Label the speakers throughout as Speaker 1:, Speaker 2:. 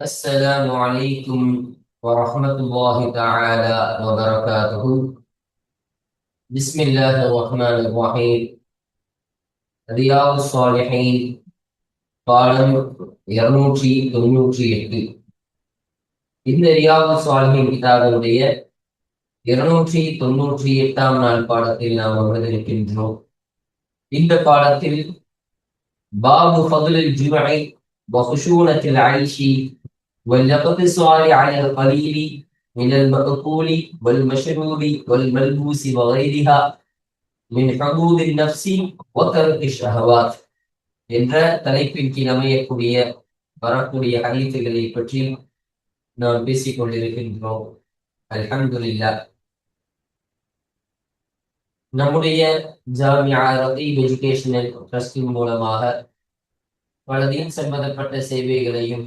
Speaker 1: السلام عليكم ورحمة الله تعالى وبركاته بسم الله الرحمن الرحيم رياض الصالحين பாடம் இருநூற்றி தொண்ணூற்றி எட்டு இந்த ரியாது சாலிஹின் கிதாபுடைய இருநூற்றி தொண்ணூற்றி எட்டாம் நாள் பாடத்தில் நாம் அமர்ந்திருக்கின்றோம் இந்த பாடத்தில் பாபு ஃபதுலில் ஜுமை வகுஷூனத்தில் ஐஷி والاقتصار على القليل من المأكول والمشروب والملبوس وغيرها من حدود النفس وترك الشهوات என்ற தலைப்பின் கீழ் அமையக்கூடிய வரக்கூடிய ஹதீத்துகளை பற்றி நாம் பேசிக் கொண்டிருக்கின்றோம் அல்ஹம்துலில்லா நம்முடைய ஜாமியா ரதீப் எஜுகேஷனல் ட்ரஸ்டின் மூலமாக பல தீன் சம்பந்தப்பட்ட சேவைகளையும்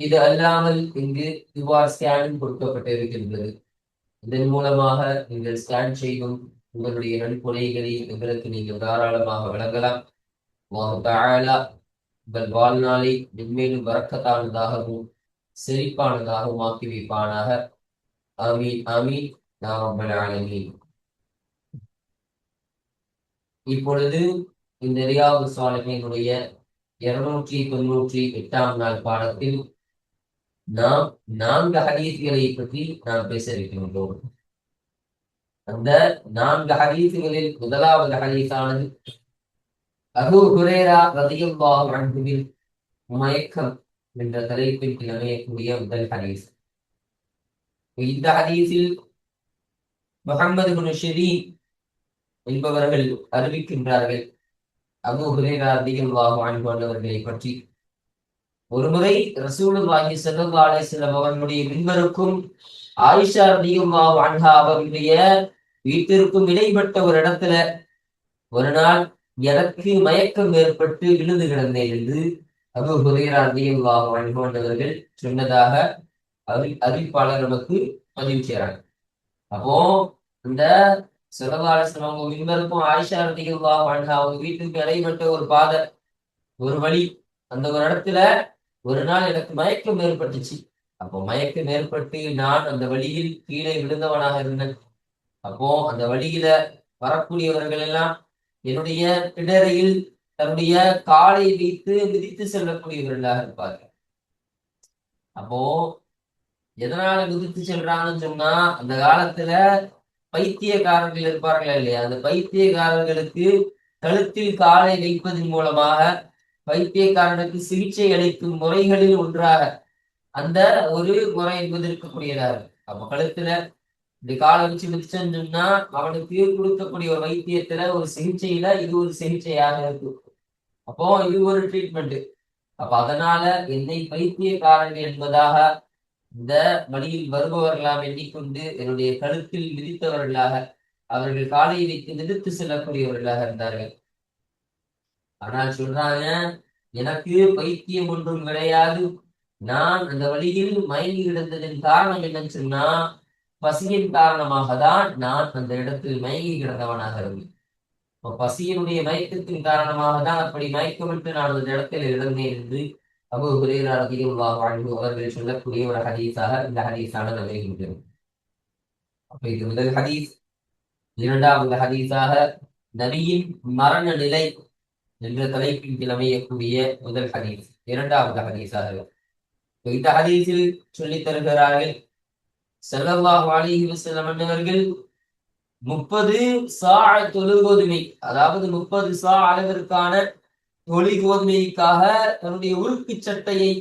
Speaker 1: இது அல்லாமல் இங்கு கியூஆர் ஸ்கேனும் கொடுக்கப்பட்டிருக்கின்றது. இதன் மூலமாக நீங்கள் ஸ்கேன் செய்யும் உங்களுடைய நன்கொடைகளை எங்களுக்கு நீங்கள் தாராளமாக வழங்கலாம் உங்கள் வாழ்நாளை மென்மேலும் வரக்கத்தானதாகவும் செழிப்பானதாகவும் ஆக்கி வைப்பானாக. அமீன் அமீன் நாம் ஆலமீன். இப்பொழுது இந்த ரியாவு சாலிஹினுடைய இருநூற்றி தொன்னூற்றி எட்டாம் நாள் பாடத்தில் நாம் நான்கு ஹதீஸ்களை பற்றி நாம் பேச இருக்கின்றோம். அந்த நான்கு ஹதீசுகளில் முதலாவது ஹதீஸானது அபு ஹுரேரா ரதியுல்லாஹு அன்புவில் மயக்கம் என்ற தலைப்பின் கீழ் முதல் ஹதீஸ். இந்த ஹதீஸில் முகமது குனுஷரி என்பவர்கள் அறிவிக்கின்றார்கள். அபு ஹுரேரா ரதியுல்லாஹு அன்பு அவர்களை பற்றி ஒருமுறை ரசூலுல்லாஹி ஸல்லல்லாஹு அலைஹி வஸல்லம் அவர்களுடைய மின்பருக்கும் ஆயிஷா ரலியல்லாஹு அன்ஹா அவர்களுடைய வீட்டிற்கும் இடைப்பட்ட ஒரு இடத்துல ஒரு நாள் எனக்கு மயக்கம் ஏற்பட்டு விழுந்து கிடந்தேன் என்று அபு ஹுரைரா ரலியல்லாஹு அன்ஹு அவர்கள் சொன்னதாக அறி அறிவிப்பாளர் நமக்கு பதிவு செய்யறாங்க அப்போ இந்த சிலவாரசன் அவங்க மின்பருக்கும் ஆயிஷா ரலியல்லாஹு அன்ஹா அவங்க வீட்டுக்கு இடைப்பட்ட ஒரு பாதை ஒரு வழி அந்த ஒரு இடத்துல ஒரு நாள் எனக்கு மயக்கம் ஏற்பட்டுச்சு. அப்போ மயக்கம் ஏற்பட்டு நான் அந்த வழியில் கீழே விழுந்தவனாக இருந்தேன். அப்போ அந்த வழியில வரக்கூடியவர்கள் எல்லாம் என்னுடைய பிடரையில் தன்னுடைய காலை வைத்து மிதித்து செல்லக்கூடியவர்களாக இருப்பார்கள். அப்போ எதனால மிதித்து செல்றாங்கன்னு சொன்னா அந்த காலத்துல பைத்தியக்காரர்கள் இருப்பார்களா இல்லையா? அந்த பைத்தியக்காரர்களுக்கு கழுத்தில் காலை வைப்பதன் மூலமாக பைத்தியக்காரனுக்கு சிகிச்சை அளிக்கும் முறைகளில் ஒன்றாக அந்த ஒரு முறை என்பது இருக்கக்கூடியதாக அப்ப கழுத்துல இப்படி காலை வச்சு மிதிச்சோம்னு சொன்னா அவனுக்கு கொடுக்கக்கூடிய ஒரு வைத்தியத்துல ஒரு சிகிச்சையில இது ஒரு சிகிச்சையாக இருக்கும் அப்போ இது ஒரு ட்ரீட்மெண்ட் அப்ப அதனால என்னை வைத்தியக்காரன் என்பதாக இந்த வழியில் வருபவர்களாம் எண்ணிக்கொண்டு என்னுடைய கழுத்தில் மிதித்தவர்களாக அவர்கள் காலை வைத்து நிறுத்து செல்லக்கூடியவர்களாக இருந்தார்கள். ஆனால் சொல்றாங்க எனக்கு பைத்தியம் ஒன்றும் கிடையாது. நான் அந்த வழியில் மயங்கி கிடந்ததன் காரணம் என்னன்னு சொன்னா பசியின் காரணமாக தான் நான் அந்த இடத்தில் மயங்கி கிடந்தவனாக இருந்தேன். பசியினுடைய மயக்கத்தின் காரணமாக தான் அப்படி மயக்கமிட்டு நான் அந்த இடத்தில் இருந்தேன் என்று அபு ஹுரேரா ரதியுல்லாஹு வாழ்ந்து அவர்கள் சொல்லக்கூடிய ஒரு ஹதீஸாக இந்த ஹதீஸானது அமைகின்றது. அப்ப இது முதல் ஹதீஸ். இரண்டாவது ஹதீஸாக நபியின் மரண நிலை என்ற தலைப்பின் கீழ் அமையக்கூடிய முதல் ஹதீஸ் இரண்டாவது ஹதீஸாக இந்த ஹதீஸில் சொல்லித் தருகிறார்கள் செல்லல்லாஹு அலைஹி வஸல்லம் அவர்கள் முப்பது சா தொழுகோதுமை அதாவது முப்பது சா அளவிற்கான தொழி கோதுமைக்காக தன்னுடைய உருக்கு சட்டையை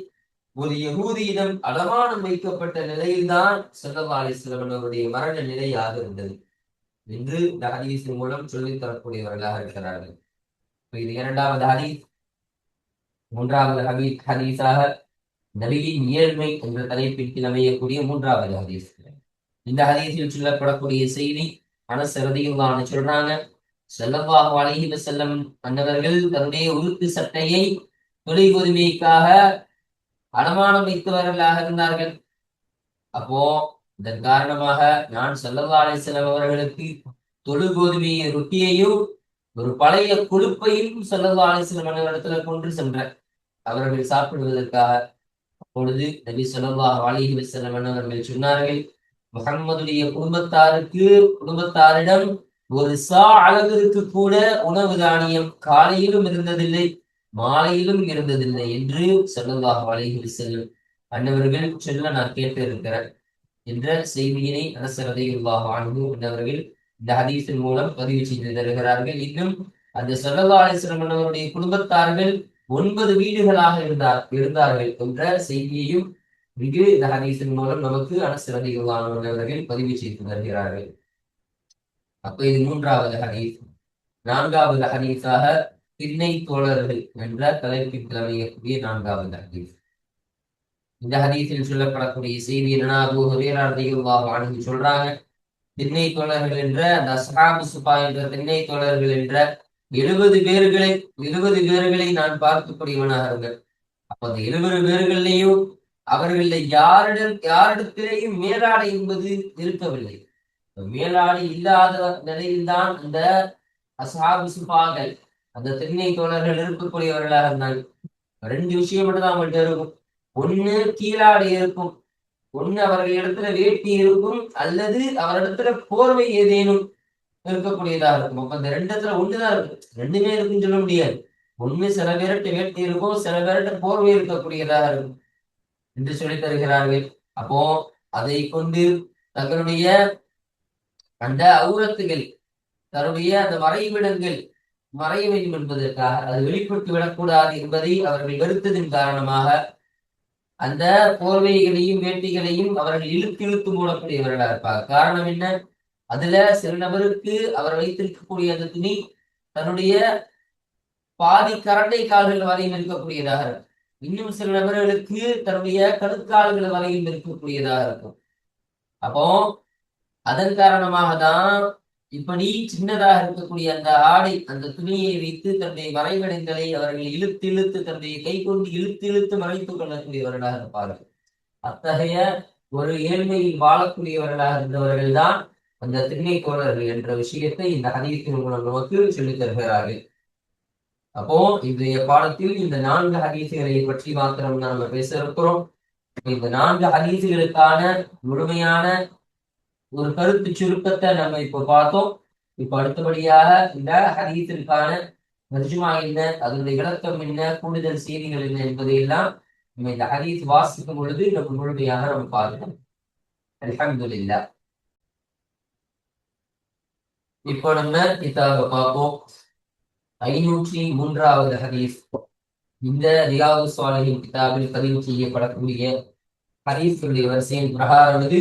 Speaker 1: ஒரு யகூதியிடம் அடமானம் வைக்கப்பட்ட நிலையில்தான் செல்லல்லா அலிஸ்லம் அவருடைய மரண நிலையாக இருந்தது என்று இந்த ஹதீஸின் மூலம் சொல்லித் தரக்கூடியவர்களாக இருக்கிறார்கள். இது இரண்டாவது ஹதீஸ். மூன்றாவது ஹபீத் ஹதீஸாக நபியின் இயல்மை என்ற தலைப்பில் அமையக்கூடிய மூன்றாவது ஹதீஸ். இந்த ஹதீஸில் சொல்லப்படக்கூடிய செய்தி அனசரதியுள்ளான சொல்றாங்க செல்லவாக அழகி செல்லம் அன்னவர்கள் தன்னுடைய உறுப்பு சட்டையை தொழில் உரிமைக்காக அடமானம் வைத்தவர்களாக இருந்தார்கள். அப்போ இதன் காரணமாக நான் செல்லவாலை அலிசல்லம் அவர்களுக்கு தொழு கோதுமையை ரொட்டியையும் ஒரு பழைய கொழுப்பையும் செல்லவா சில அவர்களிடத்துல கொண்டு சென்ற அவர்கள் சாப்பிடுவதற்காக அப்பொழுது நபி சொல்லா அலிஹி வசல்லம் அவர்கள் சொன்னார்கள் முகம்மதுடைய குடும்பத்தாருக்கு குடும்பத்தாரிடம் ஒரு சா அளவிற்கு கூட உணவு தானியம் காலையிலும் இருந்ததில்லை மாலையிலும் இருந்ததில்லை என்று செல்லவாக அலிஹி செல்லும் அன்னவர்கள் சொல்ல நான் கேட்டு இருக்கிறேன் என்ற செய்தியினை அரசரதையுள்ளாக அன்பு என்றவர்கள் இந்த ஹதீஸின் மூலம் பதிவு செய்து தருகிறார்கள். இன்னும் அந்த சொல்லல்லா குடும்பத்தார்கள் ஒன்பது வீடுகளாக இருந்தார் இருந்தார்கள் என்ற செய்தியையும் இங்கு இந்த ஹதீஸின் மூலம் நமக்கு அனசரதிகளானவர்கள் பதிவு செய்து வருகிறார்கள் அப்ப இது மூன்றாவது ஹதீஸ். நான்காவது ஹதீஸாக திண்ணை தோழர்கள் என்ற தலைப்பின் அமையக்கூடிய நான்காவது ஹதீஸ். இந்த ஹதீஸில் சொல்லப்படக்கூடிய செய்தி என்னன்னா அபு ஹுரேரார்திகளாக அணுகி சொல்றாங்க திண்ணை தோழர்கள் என்ற அந்த அஸ்ஹாபு சுபா என்ற திண்ணை தோழர்கள் என்ற எழுபது பேர்களை எழுபது பேர்களை நான் பார்க்கக்கூடியவனாக இருந்தேன். அப்ப அந்த எழுபது பேர்களையும் அவர்களில் யாரிடம் யாரிடத்திலேயும் மேலாடை என்பது இருக்கவில்லை. மேலாடை இல்லாத நிலையில்தான் அந்த அசாபு சுபாக்கள் அந்த திண்ணை தோழர்கள் இருக்கக்கூடியவர்களாக இருந்தாங்க ரெண்டு விஷயம் மட்டும் தான் அவங்கள்ட்ட இருக்கும். ஒண்ணு கீழாடை இருக்கும். ஒண்ணு அவர்கள் இடத்துல வேட்டி இருக்கும் அல்லது அவரிடத்துல போர்வை ஏதேனும் இருக்கக்கூடியதா இருக்கும். அப்ப அந்த ரெண்டு இடத்துல ஒண்ணுதான் இருக்கும் ரெண்டுமே இருக்குன்னு சொல்ல முடியாது. ஒண்ணு சில பேர்கிட்ட வேட்டி இருக்கும் சில பேர்கிட்ட போர்வை இருக்கக்கூடியதாக இருக்கும் என்று சொல்லி தருகிறார்கள். அப்போ அதை கொண்டு தங்களுடைய அந்த அவுரத்துகள் தன்னுடைய அந்த மறைவிடங்கள் மறைய வேண்டும் என்பதற்காக அது வெளிப்பட்டு விடக்கூடாது என்பதை அவர்கள் வெறுத்ததின் காரணமாக அந்த போர்வைகளையும் வேட்டிகளையும் அவர்கள் இழுத்து இழுத்து மூடக்கூடியவர்களாக இருப்பாங்க காரணம் என்ன? அதுல சில நபருக்கு அவர் வைத்திருக்கக்கூடிய அந்த துணி தன்னுடைய பாதி கரண்டை கால்கள் வரையும் இருக்கக்கூடியதாக இருக்கும். இன்னும் சில நபர்களுக்கு தன்னுடைய கணுக்கால்கள் வரையும் இருக்கக்கூடியதாக இருக்கும். அப்போ அதன் காரணமாக தான் இப்படி சின்னதாக இருக்கக்கூடிய அந்த ஆடை அந்த துணியை வைத்து தன்னுடைய மறைவடைந்ததை அவர்கள் இழுத்து இழுத்து தன்னுடைய கை கொண்டு இழுத்து இழுத்து மறைத்துக் கொள்ளக்கூடியவர்களாக இருப்பார்கள். அத்தகைய ஒரு ஏழ்மையில் வாழக்கூடியவர்களாக இருந்தவர்கள் தான் அந்த திண்ணை தோழர்கள் என்ற விஷயத்தை இந்த ஹதீஸின் மூலம் நமக்கு சொல்லித் தருகிறார்கள். அப்போ இன்றைய பாடத்தில் இந்த நான்கு ஹதீசுகளை பற்றி மாத்திரம் நம்ம பேச இருக்கிறோம். இந்த நான்கு ஹதீசுகளுக்கான முழுமையான ஒரு கருத்து சுருக்கத்தை நம்ம இப்போ பார்த்தோம். இப்ப அடுத்தபடியாக இந்த ஹதீஸிற்கான தர்ஜுமா என்ன அதனுடைய விளக்கம் என்ன கூடுதல் செய்திகள் என்ன என்பதையெல்லாம் நம்ம இந்த ஹதீஸ் வாசிக்கும் பொழுது நம்ம முழுமையாக நம்ம பார்க்கணும். அலமதுல்லா இப்போ நம்ம கிதாபை பார்ப்போம். ஐநூற்றி மூன்றாவது ஹதீஸ். இந்த ரியாவு சுவாலியின் கிதாபில் பதிவு செய்யப்படக்கூடிய ஹதீஸுடைய வரிசையின் பிரகாரத்து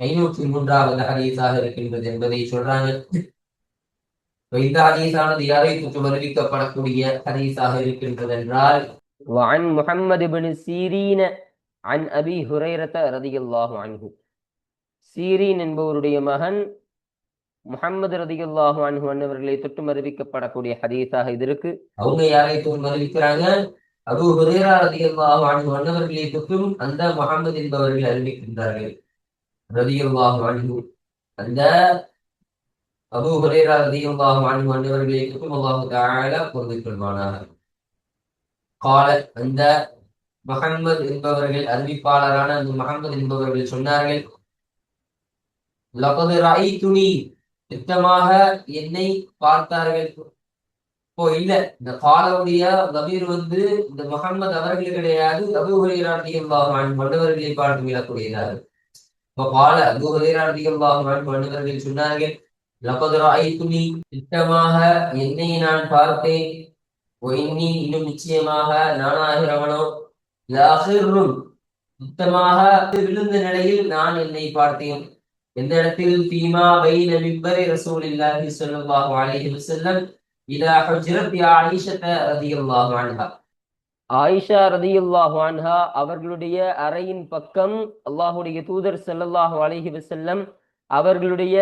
Speaker 1: ஐநூற்றி மூன்றாவது ஹதீஸாக இருக்கின்றது என்பதை சொல்றாங்க இந்த ஹதீஸானது யாரை தொற்று வருவிக்கப்படக்கூடிய ஹதீஸாக இருக்கின்றது என்றால்
Speaker 2: وعن محمد بن سيرين عن أبي هريرة رضي الله عنه சீரீன் என்பவருடைய மகன் முஹம்மது ரதியுல்லாஹு அன்ஹு அன்னவர்களை தொட்டு அறிவிக்கப்படக்கூடிய ஹதீஸாக இது இருக்கு
Speaker 1: அவங்க யாரை தொற்று வருவிக்கிறாங்க அபு ஹுரேரா ரதியல்லாஹு அன்ஹு அன்னவர்களை தொற்றும் அந்த முகமது என்பவர்கள் அறிவிக்கின்றார்கள் ரதியல்லாஹு அன்ஹு. அந்த அபு ஹுரேரா ரதியல்லாஹு அன்ஹு அன்னவர்களை தொற்றும் அல்லாஹு தஆலா பொருந்திக் கொள்வானாக கால அந்த முகம்மது என்பவர்கள் அறிவிப்பாளரான அந்த முகம்மது என்பவர்கள் சொன்னார்கள் லபோத ராய் துணி திட்டமாக என்னை பார்த்தார்கள். ஓ இல்ல. இந்த காலவுடைய கபீர் வந்து இந்த முகம்மது அவர்கள் கிடையாது அபு ஹுரேராட்டியல்லாஹு அன்ஹு மன்னவர்களை பார்த்து விடக்கூடியதார்கள் இப்ப கால رضي الله عنه மன்னவர்கள் சொன்னார்கள் لقد ரஐதுனி திட்டமாக என்னை நான் பார்த்தேன். ஒயின்னி இன்னும் நிச்சயமாக நானாகிறவனோ லாஹிரும் சுத்தமாக விழுந்த நிலையில் நான் என்னை பார்த்தேன். எந்த இடத்தில்? பீமா பைன மிம்பரி ரசூலில்லாஹி ஸல்லல்லாஹு அலைஹி வஸல்லம் இலா ஹுஜ்ரத் ஆயிஷத ரலியல்லாஹு அன்ஹா
Speaker 2: ஆயிஷா ரதியுல்லாஹு அன்ஹா அவர்களுடைய அறையின் பக்கம் அல்லாஹுடைய தூதர் செல்லல்லாஹு அலஹி வசல்லம் அவர்களுடைய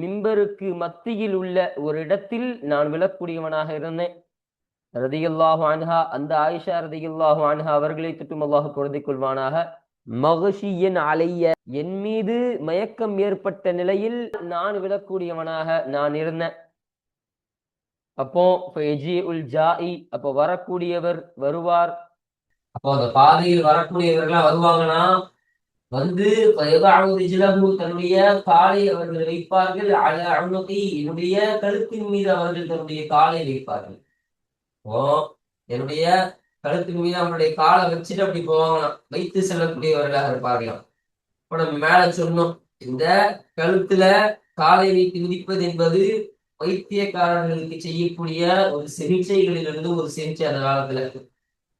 Speaker 2: மிம்பருக்கு மத்தியில் உள்ள ஒரு இடத்தில் நான் விழக்கூடியவனாக இருந்தேன். ரதியுல்லாஹு அன்ஹா அந்த ஆயிஷா ரதியுல்லாஹு அன்ஹா அவர்களை திட்டும் அல்லாஹ் பொருந்திக் கொள்வானாக. மகிஷியன் அலைய என் மீது மயக்கம் ஏற்பட்ட நிலையில் நான் விழக்கூடியவனாக நான் இருந்தேன். அப்போ உல் ஜாஇ அப்போ வரக்கூடியவர் வருவார்.
Speaker 1: அப்போ அந்த பாதையில் வரக்கூடியவர்களா வருவாங்கன்னா வந்து தன்னுடைய காலை அவர்கள் வைப்பார்கள். அல என்னுடைய கழுத்தின் மீது அவர்கள் தன்னுடைய காலை வைப்பார்கள். ஓ என்னுடைய கழுத்தின் மீது அவனுடைய காலை வச்சுட்டு அப்படி போவாங்களாம். வைத்து செல்லக்கூடியவர்களாக இருப்பார்களாம். இப்ப நம்ம மேல சொன்னோம் இந்த கழுத்துல காலை வைத்து மிதிப்பது என்பது வைத்தியக்காரர்களுக்கு செய்யக்கூடிய ஒரு சிகிச்சைகளிலிருந்து ஒரு சிகிச்சை அந்த காலத்துல.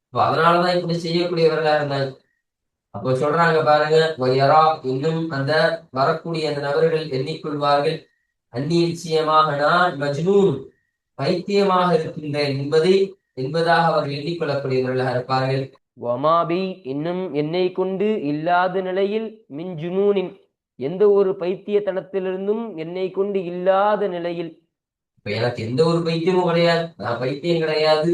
Speaker 1: இப்போ அதனாலதான் இப்படி செய்யக்கூடியவர்களா இருந்தாங்க அப்போ சொல்றாங்க பாருங்க வையரா இன்னும் அந்த வரக்கூடிய அந்த நபர்கள் எண்ணிக்கொள்வார்கள். அந்நிச்சயமாக நான் மஜ்னூன் பைத்தியமாக இருக்கின்றேன் என்பதை என்பதாக அவர்கள் எண்ணிக்கொள்ளக்கூடியவர்களாக இருப்பார்கள்.
Speaker 2: வமாபி இன்னும் என்னை கொண்டு இல்லாத நிலையில் மின் ஜுனூனின் எந்த ஒரு பைத்தியத்தனத்திலிருந்தும் என்னை கொண்டு இல்லாத நிலையில்
Speaker 1: இப்ப எனக்கு எந்த ஒரு பைத்தியமும் கிடையாது. நான் பைத்தியம் கிடையாது.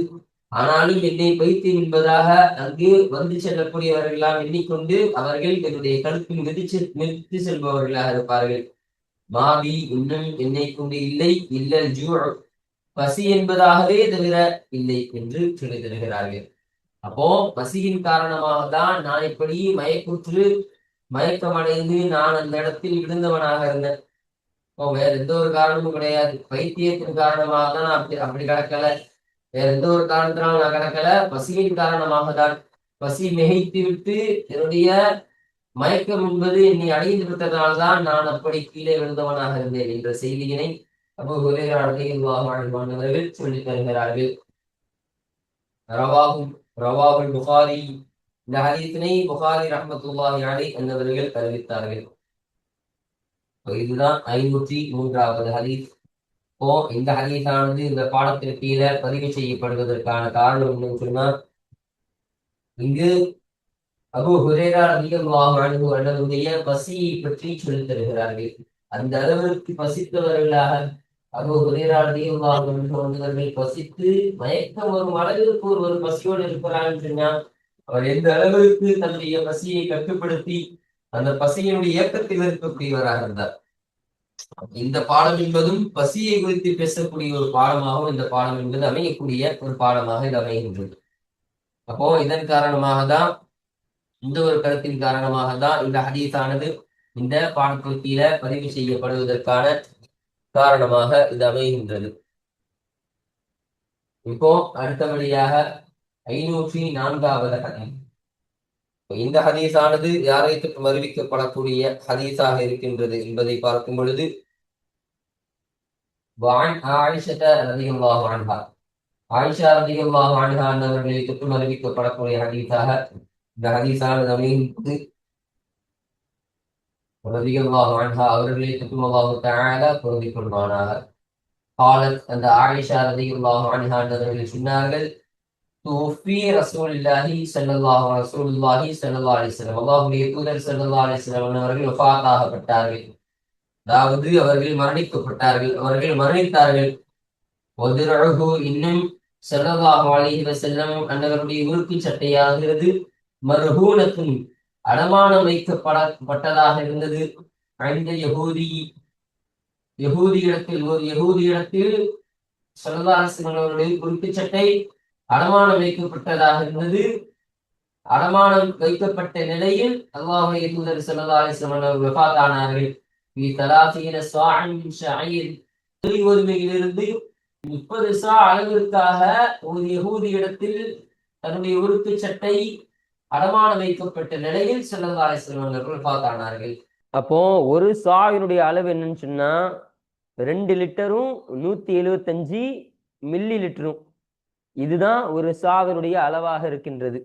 Speaker 1: ஆனாலும் என்னை பைத்தியம் என்பதாக அங்கு வந்து செல்லக்கூடியவர்களாம் எண்ணிக்கொண்டு அவர்கள் என்னுடைய கழுத்தில் மிதிச்சு மிதித்து செல்பவர்களாக இருப்பார்கள். மாவி இன்னும் என்னை கொண்டு இல்லை. இல்லல் ஜூ பசி என்பதாகவே தவிர இல்லை என்று சொல்லி தருகிறார்கள். அப்போ பசியின் காரணமாக தான் நான் இப்படி மயக்குற்று மயக்கமடைந்து நான் அந்த இடத்தில் விழுந்தவனாக இருந்தேன். ஓ வேற எந்த ஒரு காரணமும் கிடையாது. பைத்தியத்தின் காரணமாக தான் நான் அப்படி அப்படி கிடக்கல. வேற எந்த ஒரு காரணத்தினாலும் நான் கிடக்கல. பசியின் காரணமாக தான் பசி மிகைத்து விட்டு என்னுடைய மயக்கம் என்பது என்னை அடைந்து விட்டதனால்தான் நான் அப்படி கீழே விழுந்தவனாக இருந்தேன் என்ற செய்தியினை அப்போ ஹுரேரார்கள் சொல்லி தருகிறார்கள். ரவாகும் ரவாகுல் புகாரி. இந்த ஹதீத்தினை புகாரி ரஹமத்துல்லாஹி அலை என்பவர்கள் அறிவித்தார்கள். இதுதான் ஐநூற்றி மூன்றாவது ஹதீஸ். இப்போ இந்த ஹதீஸானது இந்த பாடத்திற்கு கீழே பதிவு செய்யப்படுவதற்கான காரணம் என்னன்னு சொன்னா இங்கு அபு ஹுரேரா ரலியல்லாஹு அன்ஹு பசியை பற்றி சொல்லித் தருகிறார்கள். அந்த அளவிற்கு பசித்தவர்களாக அபு ஹுரேரா ரலியல்லாஹு அன்ஹு வந்தவர்கள் பசித்து மயக்கம் வரும் அளவிற்கு ஒரு ஒரு பசியோடு இருக்கிறான்னு சொன்னா அவர் எந்த அளவிற்கு தன்னுடைய பசியை கட்டுப்படுத்தி அந்த பசியினுடைய இயக்கத்தில் இருக்கக்கூடியவராக இருந்தார். இந்த பாடம் என்பதும் பசியை குறித்து பேசக்கூடிய ஒரு பாடமாகவும் இந்த பாடம் என்பது அமையக்கூடிய ஒரு பாடமாக இது அமைகின்றது. அப்போ இதன் காரணமாக தான் இந்த ஒரு கருத்தின் காரணமாக தான் இந்த ஹதீஸானது இந்த பாடப்பகுதியில பதிவு செய்யப்படுவதற்கான காரணமாக இது அமைகின்றது. இப்போ அடுத்தபடியாக ஐநூற்றி நான்காவது கதை. இந்த ஹதீஸானது யாரை அறிவிக்கப்படக்கூடிய ஹதீஸாக இருக்கின்றது என்பதை பார்க்கும் பொழுது வான் ஆயிஷா ரதியுல்லாஹ் வான்ஹா என்பவர்களை அறிவிக்கப்படக்கூடிய ஹதீஸாக இந்த ஹதீஸானது அமைகின்றது ரதியுல்லாஹ் வான்ஹா அவர்களை தொற்றும் அல்லாஹு தயாராக பொருந்திக் கொள்வானாக காலத் அந்த ஆயிஷா ரதியுல்லாஹ் வான்ஹா என்பவர்கள் சொன்னார்கள் توفي رسول الله صلى الله رسول الله صلى الله عليه وسلم அல்லாஹ்வுடைய தூதர் ஸல்லல்லாஹு அலைஹி வஸல்லம் அவர்கள் வஃபாத்தாகப்பட்டார்கள் அதாவது அவர்கள் மரணிக்கப்பட்டார்கள் அவர்கள் மரணித்தார்கள் ஒதிரஹு இன்னும் ஸல்லல்லாஹு அலைஹி வஸல்லம் அன்னவருடைய உறுப்பு சட்டையாகிறது மர்ஹூனத்துன் அடமானம் வைக்கப்படப்பட்டதாக இருந்தது அந்த யகூதி யகூதி இடத்தில் ஒரு யகூதி இடத்தில் ஸல்லல்லாஹு அலைஹி வஸல்லம் அவருடைய உறுப்பு சட்டை அடமானம் வைக்கப்பட்டதாக இருந்தது. அடமானம் வைக்கப்பட்ட நிலையில் அல்லாஹுடைய தூதர் செல்லா அலிஸ்லமன் வெஃபாத் ஆனார்கள் ஒருமையிலிருந்து முப்பது சா அளவிற்காக ஒரு யகூதி இடத்தில் தன்னுடைய உறுப்பு சட்டை அடமானம் வைக்கப்பட்ட நிலையில் செல்லா அலிஸ்லமன் வெஃபாத் ஆனார்கள்
Speaker 2: அப்போ ஒரு சாயினுடைய அளவு என்னன்னு சொன்னா ரெண்டு லிட்டரும் நூத்தி எழுபத்தஞ்சு மில்லி லிட்டரும். இதுதான் ஒரு சாவினுடைய அளவாக இருக்கின்றது.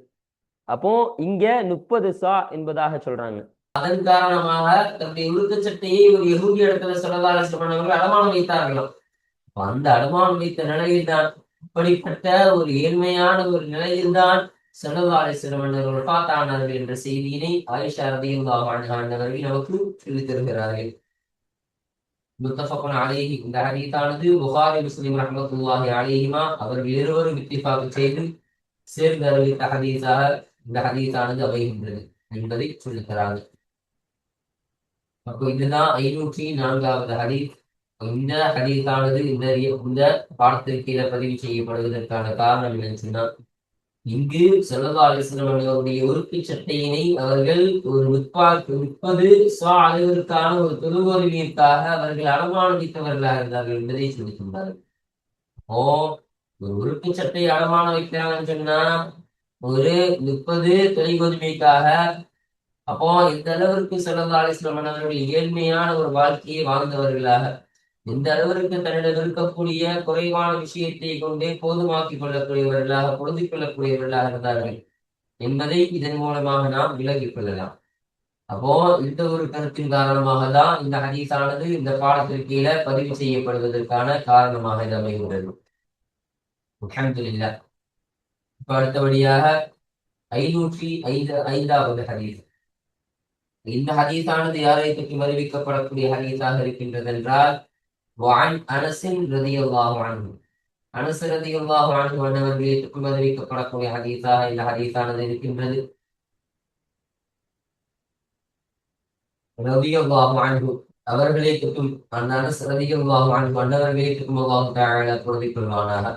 Speaker 2: அப்போ இங்க முப்பது சா என்பதாக சொல்றாங்க.
Speaker 1: அதன் காரணமாக தன்னுடைய உடுக்க சட்டையை ஒரு எகுதி இடத்துல சொல்லதாக சொன்னவர்கள் அடமானம் வைத்தார்களாம் அந்த அடமானம் வைத்த நிலையில் தான் இப்படிப்பட்ட ஒரு ஏழ்மையான ஒரு நிலையில்தான் செல்லல்லா சிறுவனர்கள் பார்த்தானார்கள் என்ற செய்தியினை ஆயிஷா ரதியுல்லா வாழ்ந்தாண்டவர்கள் நமக்கு சொல்லித் தருகிறார்கள் முத்தஃபகுன் அலைஹி. இந்த ஹரீத்தானது புகாரி முஸ்லிம் ரஹமத்துல்லாஹி அலைஹிமா அவர்கள் இருவரும் இத்திஃபாக் செய்து சேர்ந்து அறிவித்த ஹதீஸாக இந்த ஹதீஸானது அமைகின்றது என்பதை சொல்லுகிறார்கள். அப்போ இதுதான் ஐநூற்றி நான்காவது ஹதீஸ். இந்த ஹதீஸானது இந்த இந்த பாடத்திற்கீழ பதிவு செய்யப்படுவதற்கான காரணம் என்னன்னு சொன்னா இங்கு செல்லல்லா உறுப்பு சட்டையினை அவர்கள் ஒரு முப்பா முப்பது சுவ அளவிற்கான ஒரு தொழுகோரிமைக்காக அவர்கள் அடமானவித்தவர்களாக இருந்தார்கள் என்பதை சொல்லிக்கொண்டார்கள் ஓ ஒரு உறுப்பு சட்டை அடமான வைக்கிறாங்கன்னு சொன்னா ஒரு முப்பது உரிமைக்காக அப்போ இந்த அளவிற்கு செல்லல்லா அவர்கள் ஏழ்மையான ஒரு வாழ்க்கையை வாழ்ந்தவர்களாக இந்த அளவிற்கு தன்னிடம் இருக்கக்கூடிய குறைவான விஷயத்தை கொண்டே போதுமாக்கிக் கொள்ளக்கூடியவர்களாக பொருந்திக் கொள்ளக்கூடியவர்களாக இருந்தார்கள் என்பதை இதன் மூலமாக நாம் விலகிக் கொள்ளலாம். அப்போ இந்த ஒரு கருத்தின் காரணமாக தான் இந்த ஹதீஸானது இந்த பாடத்திற்கீழ பதிவு செய்யப்படுவதற்கான காரணமாக இது அமைகிறது இப்ப அடுத்தபடியாக ஐநூற்றி ஐந்து ஐந்தாவது ஹதீஸ். இந்த ஹதீஸானது யாரை பற்றி அறிவிக்கப்படக்கூடிய ஹதீஸாக இருக்கின்றது என்றால் வான் அனசின் ரதியுல்லாஹான் அனசு ரதியுல்லாஹான் அண்ணவர்களுக்கும் அறிவிக்கப்படக்கூடிய ஹதீஸா இல்ல ஹதீஸானது இருக்கின்றது ரதியுல்லாஹான் அவர்களுக்கும் அந்த அனசு ரதியுல்லாஹான் அண்ணவர்களுக்கும் அல்லாஹ் தாழ பொருந்திக்கொள்வானாக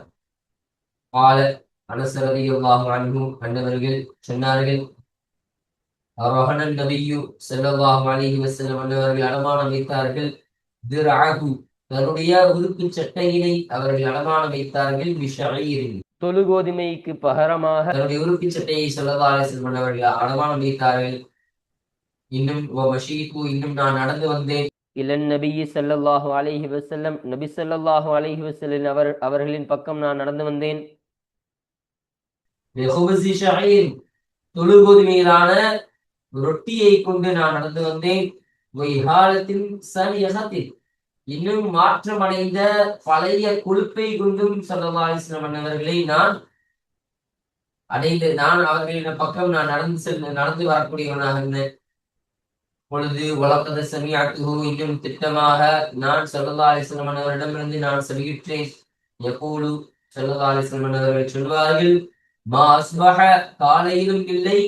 Speaker 1: பால அனசு ரதியுல்லாஹான் அண்ணவர்கள் சொன்னார்கள் அடமானம் வைத்தார்கள் திராகு தன்னுடைய உறுப்பு சட்டையினை அவர்கள் அடமானம் வைத்தார்கள் விஷயரில்
Speaker 2: தொழுகோதுமைக்கு பகரமாக
Speaker 1: தன்னுடைய உறுப்பு சட்டையை சொல்லதாலே செல்வன் அவர்கள் அடமானம் வைத்தார்கள். இன்னும் இன்னும் நான் நடந்து வந்தேன்.
Speaker 2: இளன் நபி ஸல்லல்லாஹு அலைஹி வஸல்லம் நபி ஸல்லல்லாஹு அலைஹி வஸல்லம் அவர் அவர்களின் பக்கம் நான் நடந்து வந்தேன்.
Speaker 1: தொழுகோதுமையிலான ரொட்டியை கொண்டு நான் நடந்து வந்தேன். இன்னும் மாற்றமடைந்த பழைய கொழுப்பை கொண்டும் சொல்லலாஸ்லம் அவர்களை நான் அடைந்து நான் அவர்களின் பக்கம் நான் நடந்து சென்று நடந்து வரக்கூடியவனாக இருந்தேன். பொழுது வளர்ப்பத சமியாட்டுகு இன்னும் திட்டமாக நான் சொல்லல்லா அலிஸ்லம் அவரிடமிருந்து நான் செல்கின்றேன் எப்போது சொல்லல்லா அலிஸ்லம் அவர்கள் சொல்வார்கள் மா அஸ்பஹ காலையிலும் இல்லை.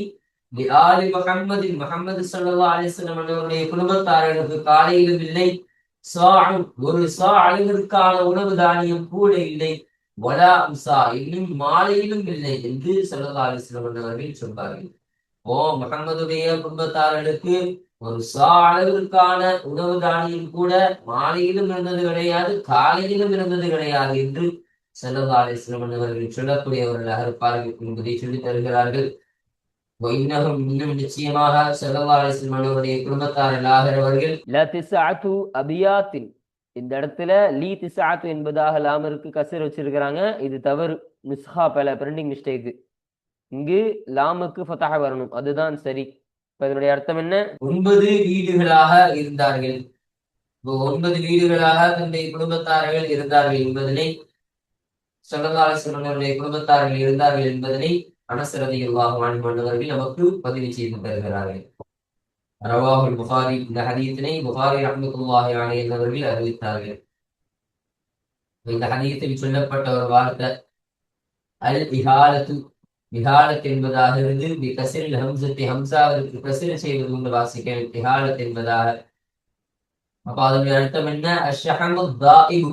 Speaker 1: ஆலி முகம்மது முகமது சல்லா அலிஸ்லம் அவருடைய குடும்பத்தாரர்களுக்கு காலையிலும் இல்லை. சாகும் ஒரு சா அளவிற்கான உணவு தானியம் கூட இல்லை. வலா அம்சா இன்னும் மாலையிலும் இல்லை என்று சொல்லலாறு அலிஸ்லம் சொல்வார்கள். ஓ முகமதுடைய குடும்பத்தாரர்களுக்கு ஒரு சா அளவிற்கான உணவு தானியம் கூட மாலையிலும் இருந்தது கிடையாது காலையிலும் இருந்தது கிடையாது என்று சல்லா அலிஸ்லம் அவர்கள் சொல்லக்கூடியவர்களாக இருப்பார்கள் என்பதை சொல்லித் தருகிறார்கள். இன்னும் இன்னும் நிச்சயமாக சல்லா அலிஸ்லம் அவருடைய
Speaker 2: அபியாத்தின் இந்த இடத்துல லீ திஸ்அத்து என்பதாக லாமருக்கு கசர் வச்சிருக்கிறாங்க. இது தவறு. நுஸ்ஹா பல பிரிண்டிங் மிஸ்டேக் இங்கு லாமுக்கு ஃபதஹ வரணும். அதுதான் சரி. இப்ப இதனுடைய அர்த்தம் என்ன?
Speaker 1: ஒன்பது வீடுகளாக இருந்தார்கள். ஒன்பது வீடுகளாக தன்னுடைய குடும்பத்தார்கள் இருந்தார்கள் என்பதனை சொல்லதாலேஸ்வரனுடைய குடும்பத்தார்கள் இருந்தார்கள் என்பதனை அனசரதி அனசரதியுல்லாஹ் மன்னவர்கள் நமக்கு பதிவு செய்து தருகிறார்கள். ரவாஹுல் புகாரி இந்த ஹதீத்தினை புகாரி ரஹ்மத்துல்லாஹி அலைஹி என்பவர்கள் அறிவித்தார்கள். இந்த ஹதீத்தில் சொல்லப்பட்ட ஒரு வார்த்தை அல் இஹாலத்து இஹாலத் என்பதாக இருந்து பி கசிரில் ஹம்சத்தை ஹம்சாவிற்கு கசிர செய்வது கொண்டு வாசிக்க இஹாலத் என்பதாக. அப்ப அதனுடைய அர்த்தம் என்ன? அஷ்ஹமு தாயிபு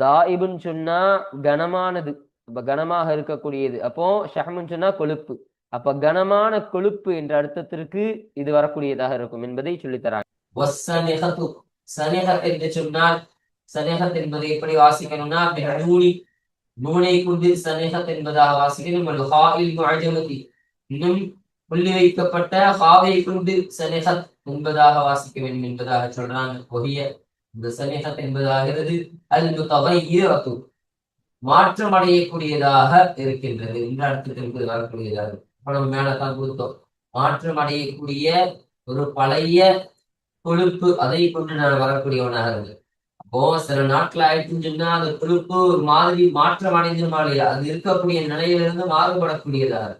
Speaker 2: தாயிபுன்னு சொன்னா கனமானது. அப்ப கனமாக இருக்கக்கூடியது. அப்போ ஷஹமுன்னு சொன்னா கொழுப்பு. அப்ப கனமான கொழுப்பு என்ற அர்த்தத்திற்கு இது வரக்கூடியதாக இருக்கும் என்பதை சொல்லித்தராங்க
Speaker 1: வஸ்ஸனிஹத்து என்று சொன்னால் சனேகத் என்பது எப்படி வாசிக்கணும்னா நூனி நூனை கொண்டு சனேகத் என்பதாக வாசிக்கணும். ஒரு இன்னும் புள்ளி வைக்கப்பட்ட ஹாவை கொண்டு சனேகத் என்பதாக வாசிக்க வேண்டும் என்பதாக சொல்றாங்க. ஒஹிய இந்த சனேகத் என்பதாகிறது அல் முத்தகையிரத்து மாற்றம் அடையக்கூடியதாக இருக்கின்றது. இந்த அர்த்தத்திற்கு வரக்கூடியதாக படம் மேலதான் கொடுத்தோம். மாற்றம் அடையக்கூடிய ஒரு பழைய கொழுப்பு அதை கொண்டு நான் வரக்கூடியவனாக இருக்கு அப்போ சில நாட்கள் ஆயிடுச்சுன்னு சொன்னா அந்த கொழுப்பு ஒரு மாதிரி மாற்றம் அடைஞ்சிருமா இல்லையா அது இருக்கக்கூடிய நிலையிலிருந்து மாறுபடக்கூடியதாக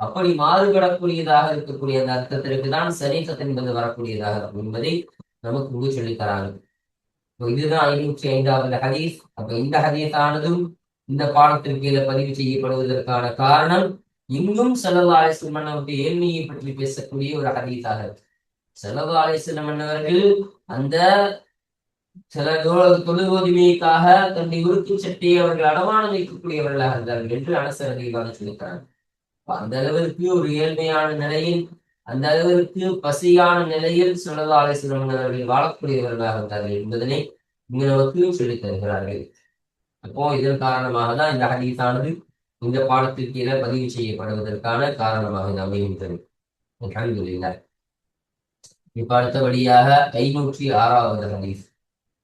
Speaker 1: அப்படி மாறுபடக்கூடியதாக இருக்கக்கூடிய அந்த அர்த்தத்திற்கு தான் சரீசத் என்பது வரக்கூடியதாக இருக்கும் என்பதை நமக்கு இங்கு சொல்லித் தராங்க. இதுதான் ஐநூற்றி ஐந்தாவது ஹதீஸ். அப்ப இந்த ஹதீஸ் ஆனதும் இந்த பாடத்திற்கு பதிவு செய்யப்படுவதற்கான காரணம் இங்கும் செலவு ஆலேசன் அவருடைய ஏழ்மையை பற்றி பேசக்கூடிய ஒரு ஹதீஸாக இருக்கு. செலவு அலிஸ்லம் அவர்கள் அந்த சில தொழுகோதுமைக்காக தன்னை உறுத்தி சட்டியை அவர்கள் அடமான வைக்கக்கூடியவர்களாக இருந்தார்கள் என்று அனசரதிகளாக சொல்லியிருக்கிறாங்க. அந்த அளவிற்கு ஒரு ஏழ்மையான நிலையில் அந்த அளவிற்கு பசியான நிலையில் சுழலா அலிஸ்லம் அவர்கள் வாழக்கூடியவர்களாக இருந்தார்கள் என்பதனை இங்கு நமக்கு சொல்லித் தருகிறார்கள். அப்போ இதன் காரணமாக தான் இந்த ஹதீஸானது இந்த பாடத்திற்கு கீழே பதிவு செய்யப்படுவதற்கான காரணமாக இது அமைகின்றது. அல்ஹம்துலில்லாஹ். இப்ப அடுத்தபடியாக ஐநூற்றி ஆறாவது ஹதீஸ்.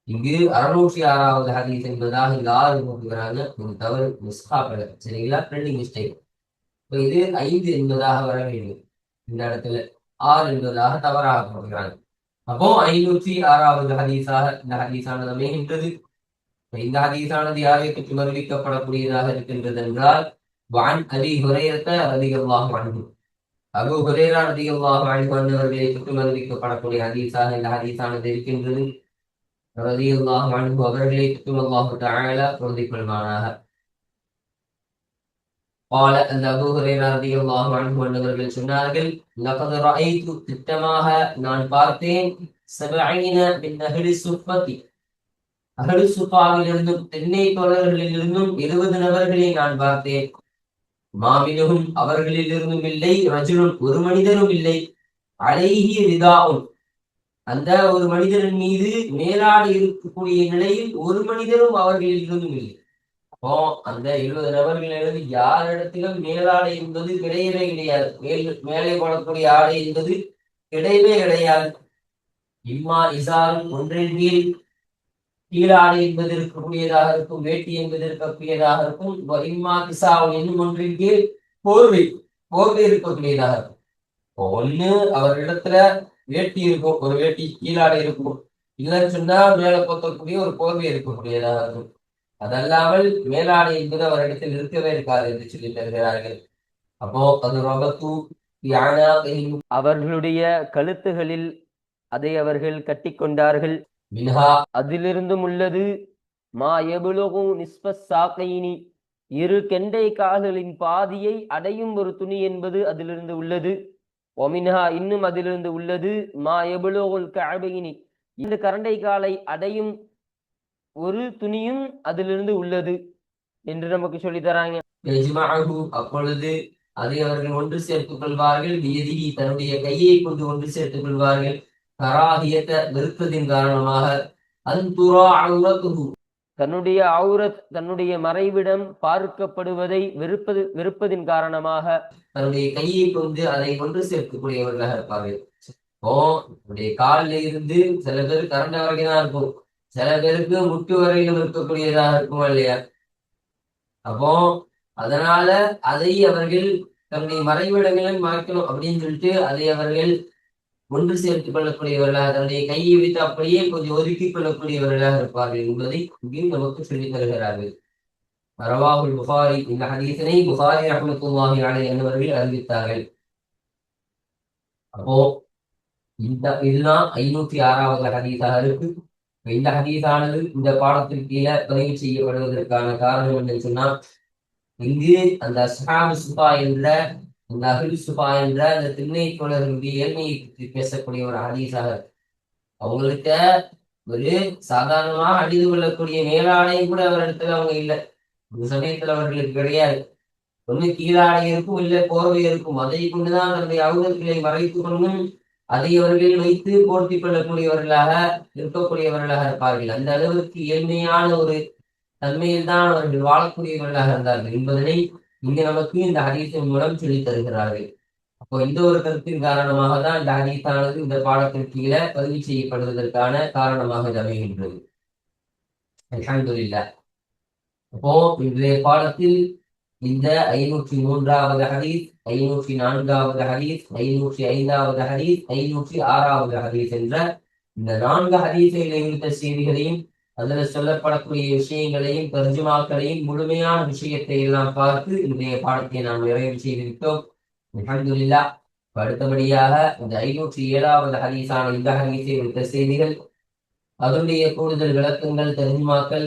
Speaker 1: இங்கு அறுநூற்றி ஆறாவது ஹதீஸ் என்பதாக இங்கு ஆறு கூறுகிறாங்க ஒரு தவறு மிஸ்காப்பட சரிங்களா பிரிண்டிங் மிஸ்டேக் இப்போ இது ஐந்து என்பதாக வர வேண்டும். இந்த இடத்துல ஆறு என்பதாக தவறாக போடுகிறாங்க அப்போ ஐநூற்றி ஆறாவது ஹதீஸாக இந்த ஹதீஸானது அமைகின்றது. இந்த ஹதீஸானது யாரை பற்றி வருவிக்கப்படக்கூடியதாக இருக்கின்றது என்றால் வான் அலி ஹுரையத்த அதிகமாக அன்ஹு. அபு ஹுரேரா அதிகமாக அன்ஹு அவர்களை ஹதீஸாக இந்த ஹதீஸானது இருக்கின்றது. அதிகமாக வாழ்ந்து அவர்களை பற்றி அல்லாஹு பொருந்திக் கொள்வானாக قال அந்த அபூ ஹுரைரா ரலியல்லாஹு அன்ஹு அவர்கள் சொன்னார்கள் லகத் ரஅய்து திட்டமாக நான் பார்த்தேன் சபஈன மின் அஹ்லி சுஃபதி அஹ்லி சுஃபாவிலிருந்தும் தென்னை தோழர்களிலிருந்தும் இருபது நபர்களை நான் பார்த்தேன் மாமினும் அவர்களிலிருந்தும் இல்லை ரஜுலும் ஒரு மனிதரும் இல்லை அலைஹி ரிதாவும் அந்த ஒரு மனிதரின் மீது மேலாடு இருக்கக்கூடிய நிலையில் ஒரு மனிதரும் அவர்களில் இருந்தும் இல்லை அப்போ அந்த இருபது நபர்களிலிருந்து யாரிடத்திலும் மேலாடை என்பது கிடையவே கிடையாது. மேல் மேலே போடக்கூடிய ஆடை என்பது கிடையவே கிடையாது. இம்மா இசாரும் ஒன்றின் கீழ் கீழாடை என்பது இருக்கக்கூடியதாக இருக்கும் வேட்டி என்பது இருக்கக்கூடியதாக இருக்கும். இம்மா கிசாவும் இன்னும் ஒன்றின் கீழ் போர்வை போர்வை இருக்கக்கூடியதாக இருக்கும். ஒண்ணு அவரிடத்துல வேட்டி இருக்கும் ஒரு வேட்டி கீழாடை இருக்கும். இல்லைன்னு சொன்னா மேல போத்தக்கூடிய ஒரு போர்வை இருக்கக்கூடியதாக இருக்கும். அதல்லாமல் மேலாடை என்பது அவரிடத்தில் இருக்கவே இருக்காது என்று சொல்லி தருகிறார்கள். அப்போ அது யானாகையும்
Speaker 2: அவர்களுடைய கழுத்துகளில் அதை அவர்கள் கட்டிக்கொண்டார்கள்.
Speaker 1: மின்ஹா.
Speaker 2: அதிலிருந்தும் உள்ளது மா எபுலகு நிஸ்பஸ் சாக்கைனி இரு கெண்டை கால்களின் பாதியை அடையும் ஒரு துணி என்பது அதிலிருந்து உள்ளது. ஒமின்ஹா இன்னும் அதிலிருந்து உள்ளது மா எபுலோகுல் கஅபைனி. இந்த கரண்டை காலை அடையும் ஒரு துணியும் அதிலிருந்து உள்ளது என்று நமக்கு சொல்லித் தராங்க.
Speaker 1: அப்பொழுது அதை அவர்கள் ஒன்று சேர்த்துக் கொள்வார்கள். வியதிகி தன்னுடைய கையை கொண்டு ஒன்று சேர்த்துக் கொள்வார்கள். கராகியத்த வெறுப்பதின் காரணமாக. அவுரத்துஹு.
Speaker 2: தன்னுடைய அவுரத் தன்னுடைய மறைவிடம் பார்க்கப்படுவதை வெறுப்பது வெறுப்பதின் காரணமாக.
Speaker 1: தன்னுடைய கையை கொண்டு அதை ஒன்று சேர்க்கக்கூடியவர்களாக இருப்பார்கள். இப்போ நம்முடைய காலில் இருந்து சில பேர் கரண்ட வரைக்கும் தான் இருக்கும். சில பேருக்கு முட்டு வரையிலும் இருக்கக்கூடியதாக இருக்கும் இல்லையா? அப்போ அதனால அதை அவர்கள் தன்னுடைய மறைவிடங்களில் மறைக்கணும் அப்படின்னு சொல்லிட்டு அதை அவர்கள் ஒன்று சேர்த்துக் கொள்ளக்கூடியவர்களாக தன்னுடைய கையை வைத்து அப்படியே கொஞ்சம் ஒதுக்கிக் கொள்ளக்கூடியவர்களாக இருப்பார்கள் என்பதை இங்கே நமக்கு சொல்லித் தருகிறார்கள். ரவாஹுல் புகாரி இந்த ஹதீஸனை புகாரி ரஹ்மத்துல்லாஹி அலைஹி என்பவர்கள் அறிவித்தார்கள். அப்போ இந்த இதுதான் ஐநூத்தி ஆறாவது ஹதீஸாக இருக்கு. இந்த ஹதீஸானது இந்த பாடத்திற்கு கீழே பதிவு செய்யப்படுவதற்கான காரணம் என்னன்னு சொன்னா இங்கு அந்த அஸ்ஹாபு சுபா என்ற அந்த அகில் சுபா என்ற அந்த திண்ணை தோழர்களுடைய ஏழ்மையை பற்றி பேசக்கூடிய ஒரு ஹதீஸாக இருக்கு. அவங்கள்ட்ட ஒரு சாதாரணமாக அடிந்து கொள்ளக்கூடிய மேலாடையும் கூட அவர் இடத்துல அவங்க இல்லை இந்த சமயத்துல அவர்களுக்கு கிடையாது ஒண்ணு கீழாடை இருக்கும் இல்ல போர்வை இருக்கும் அதை கொண்டுதான் தன்னுடைய அவுதல்களை மறைத்துக் கொண்டும் அதை அவர்கள் வைத்து போர்த்தி கொள்ளக்கூடியவர்களாக இருக்கக்கூடியவர்களாக இருப்பார்கள். அந்த அளவுக்கு எளிமையான ஒரு தன்மையில் தான் அவர்கள் வாழக்கூடியவர்களாக இருந்தார்கள் என்பதனை இங்க நமக்கு இந்த ஹதீஸின் மூலம் சொல்லித் தருகிறார்கள். அப்போ இந்த ஒரு கருத்தின் காரணமாக தான் இந்த ஹதீஸானது இந்த பாடத்திற்கு கீழே பதிவு செய்யப்படுவதற்கான காரணமாக இது அமைகின்றது. அல்ஹம்துலில்லாஹ். அப்போ இன்றைய பாடத்தில் இந்த ஐநூற்றி மூன்றாவது ஹரீஸ் ஐநூற்றி நான்காவது ஹரீஸ் ஐநூற்றி ஐந்தாவது ஹரீஸ் ஐநூற்றி ஆறாவது ஹரீஸ் என்ற இந்த நான்கு ஹதீஸைகளை குறித்த செய்திகளையும் அதில் சொல்லப்படக்கூடிய விஷயங்களையும் தர்ஜுமாக்களையும் முழுமையான விஷயத்தை எல்லாம் பார்த்து இன்றைய பாடத்தை நாம் நிறைவு செய்திருக்கிறோம் அல்ஹம்துலில்லாஹ். அடுத்தபடியாக இந்த ஐநூற்றி ஏழாவது ஹரீஸான இந்த ஹதீஸை விட்ட செய்திகள் அதனுடைய கூடுதல் விளக்கங்கள் தெரிஞ்சுமாக்கள்